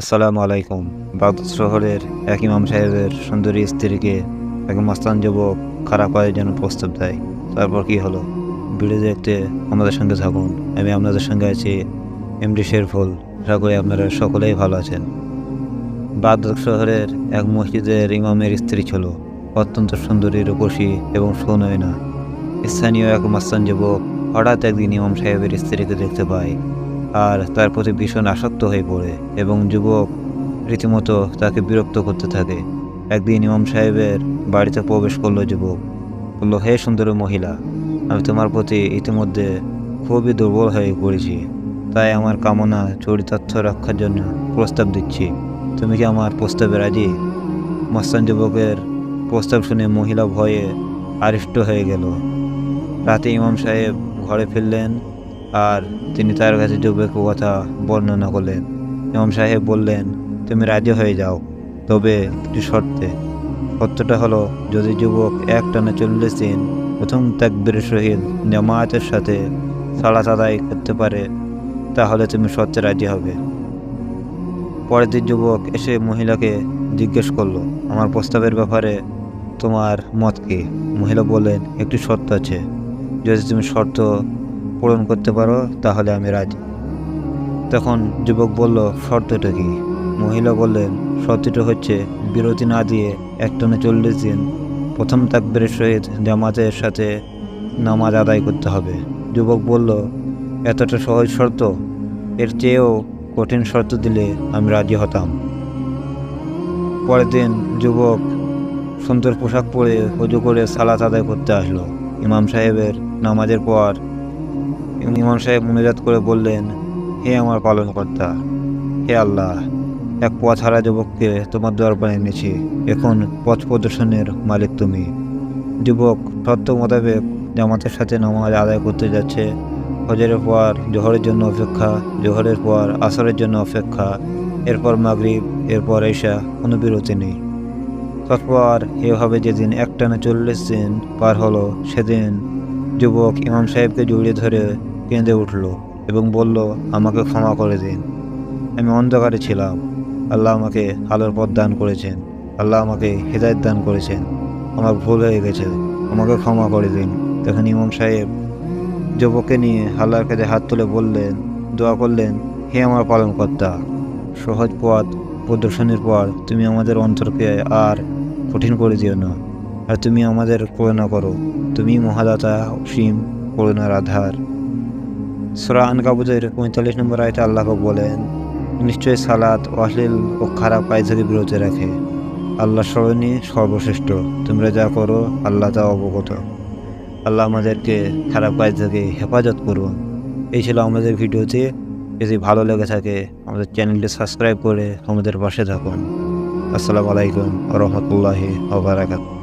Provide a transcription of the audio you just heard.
আসসালামু আলাইকুম। বাগদাদ শহরের এক ইমাম সাহেবের সুন্দরী স্ত্রীকে এক মাস্তান যুবক খারাপ করার জন্য প্রস্তাব দেয়। তারপর কি হলো? ভিডিও দেখতে আমাদের সঙ্গে থাকুন। আমি আপনাদের সঙ্গে আছি এমডি শেরফুল। আশা করি আপনারা সকলেই ভালো আছেন। বাগদাদ শহরের এক মসজিদের ইমামের স্ত্রী ছিল। অত্যন্ত সুন্দরী, রূপসী এবং সুনয়না। স্থানীয় এক মাস্তান যুবক হঠাৎ একদিন ইমাম সাহেবের স্ত্রীকে দেখতে পায়। আর তার প্রতি ভীষণ আসক্ত হয়ে পড়ে এবং যুবক রীতিমতো তাকে বিরক্ত করতে থাকে। একদিন ইমাম সাহেবের বাড়িতে প্রবেশ করল যুবক। বলল, হে সুন্দর মহিলা, আমি তোমার প্রতি ইতিমধ্যে খুবই দুর্বল হয়ে পড়েছি। তাই আমার কামনা, চরিতার্থ রক্ষার জন্য প্রস্তাব দিচ্ছি। তুমি কি আমার প্রস্তাবে রাজি? মস্তান যুবকের প্রস্তাব শুনে মহিলা ভয়ে আরিষ্ট হয়ে গেল। রাতে ইমাম সাহেব ঘরে ফিরলেন। আর তিনি তার কাছে যুবকের কথা বর্ণনা করলেন। ইমাম সাহেব বললেন, তুমি রাজি হয়ে যাও। তবে একটি শর্তে। সত্যটা হলো, যদি যুবক এক টানা চল্লিশ দিন প্রথম তাকবীর সহিত জামায়াতের সাথে সালাত আদায় করতে পারে, তাহলে তুমি সত্যে রাজি হবে। পরের দিন যুবক এসে মহিলাকে জিজ্ঞেস করল, আমার প্রস্তাবের ব্যাপারে তোমার মত কি? মহিলা বললেন, একটি শর্ত আছে। যদি তুমি শর্ত পূরণ করতে পারো, তাহলে আমি রাজি। তখন যুবক বলল, শর্তটা কি? মহিলা বললেন, শর্তটা হচ্ছে বিরতি না দিয়ে একটানা চল্লিশ দিন প্রথম তাকবীরের সহিত জামাতের সাথে নামাজ আদায় করতে হবে। যুবক বলল, এতটা সহজ শর্ত? এর চেয়েও কঠিন শর্ত দিলে আমি রাজি হতাম। পরের দিন যুবক সুন্দর পোশাক পরে উজু করে সালাত আদায় করতে আসলো। ইমাম সাহেবের নামাজের পর ইমাম সাহেব মনোজাত করে বললেন, হে আমার পালনকর্তা, হে আল্লাহ, এক পথ হারা যুবককে তোমার দরবারে এনেছি। এখন পথ প্রদর্শনের মালিক তুমি। যুবক সত্য মোতাবেক জামাতের সাথে নামাজ আদায় করতে যাচ্ছে। হজরের পর জোহরের জন্য অপেক্ষা, জোহরের পর আসরের জন্য অপেক্ষা, এরপর মাগরিব, এরপর এসা কোনো বিরতি নেই। তারপর এভাবে যেদিন একটানা চল্লিশ দিন পার হলো, সেদিন যুবক ইমাম সাহেবকে জড়িয়ে ধরে কেঁদে উঠল এবং বলল, আমাকে ক্ষমা করে দিন। আমি অন্ধকারে ছিলাম। আল্লাহ আমাকে আলোর পথ দান করেছেন। আল্লাহ আমাকে হৃদায়ত দান করেছেন। আমার ভুল হয়ে গেছে। আমাকে ক্ষমা করে দিন। তখন ইমাম সাহেব যুবককে নিয়ে আল্লাহর কাছে হাত তুলে বললেন, দোয়া করলেন, হে আমার পালনকর্তা, সহজ পথ, প্রদর্শনের পর তুমি আমাদের অন্তরকে আর কঠিন করে দিও না, আর তুমি আমাদের করুণা করো। তুমি মহাদাতা অসীম করুণার আধার সুরা আনকাবুদের পঁয়তাল্লিশ নম্বর আয়তে আল্লাহ বলেন, নিশ্চয়ই সালাত অশ্লীল ও খারাপ কাজ থেকে বিরত রাখে। আল্লাহ স্মরণই সর্বশ্রেষ্ঠ। তোমরা যা করো, আল্লাহ তা অবগত। আল্লাহ আমাদেরকে খারাপ কাজ থেকে হেফাজত করুন। এই ছিল আমাদের ভিডিওতে যদি ভালো লেগে থাকে, আমাদের চ্যানেলটি সাবস্ক্রাইব করে আমাদের পাশে থাকুন। আসসালামু আলাইকুম রহমতুল্লাহি ওবরাকাত